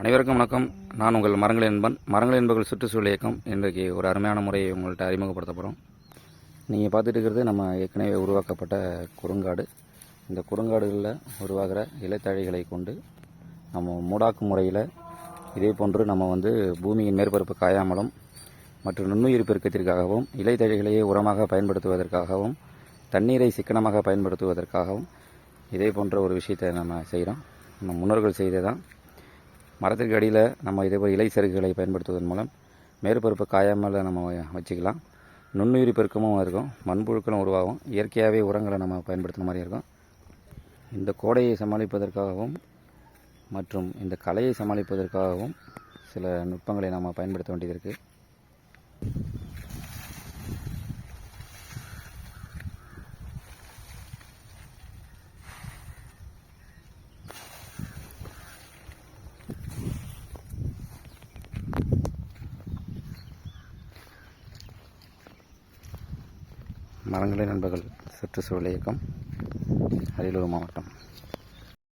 அனைவருக்கும் வணக்கம். நான் உங்கள் மரங்கள் என்பன். மரங்கள் என்பர்கள் சுற்றுச்சூழல் இயக்கம். இன்றைக்கு ஒரு அருமையான முறையை உங்கள்கிட்ட அறிமுகப்படுத்த போகிறோம் நீங்கள் பார்த்துட்டு இருக்கிறது நம்ம ஏற்கனவே உருவாக்கப்பட்ட குறுங்காடு. இந்த குறுங்காடுகளில் உருவாகிற இலைத்தழைகளை கொண்டு நம்ம மூடாக்கு முறையில் இதே போன்று நம்ம வந்து பூமியின் மேற்பரப்பு காயாமலும் மற்றும் நுண்ணுயிர் பெருக்கத்திற்காகவும் இலைத்தழைகளையே உரமாக பயன்படுத்துவதற்காகவும் தண்ணீரை சிக்கனமாக பயன்படுத்துவதற்காகவும் இதே போன்ற ஒரு விஷயத்தை நம்ம செய்கிறோம் நம்ம முன்னோர்கள் செய்ததான் மரத்திற்கு அடியில் நம்ம இதே போல் இலை சருகுகளை பயன்படுத்துவதன் மூலம் மேற்பரப்பு காயாமல் நம்ம வச்சுக்கலாம். நுண்ணுயிரி பெருக்கமும் இருக்கும். மண்புழுக்களும் உருவாகும். இயற்கையாகவே உரங்களை நம்ம பயன்படுத்துன மாதிரி இருக்கும். இந்த கோடையை சமாளிப்பதற்காகவும் மற்றும் இந்த கலையை சமாளிப்பதற்காகவும் சில நுட்பங்களை நாம் பயன்படுத்த வேண்டியது இருக்குது மரங்களை நண்பர்கள் சுற்றுச்சூழல் இயக்கம் அரியலூர் மாவட்டம்.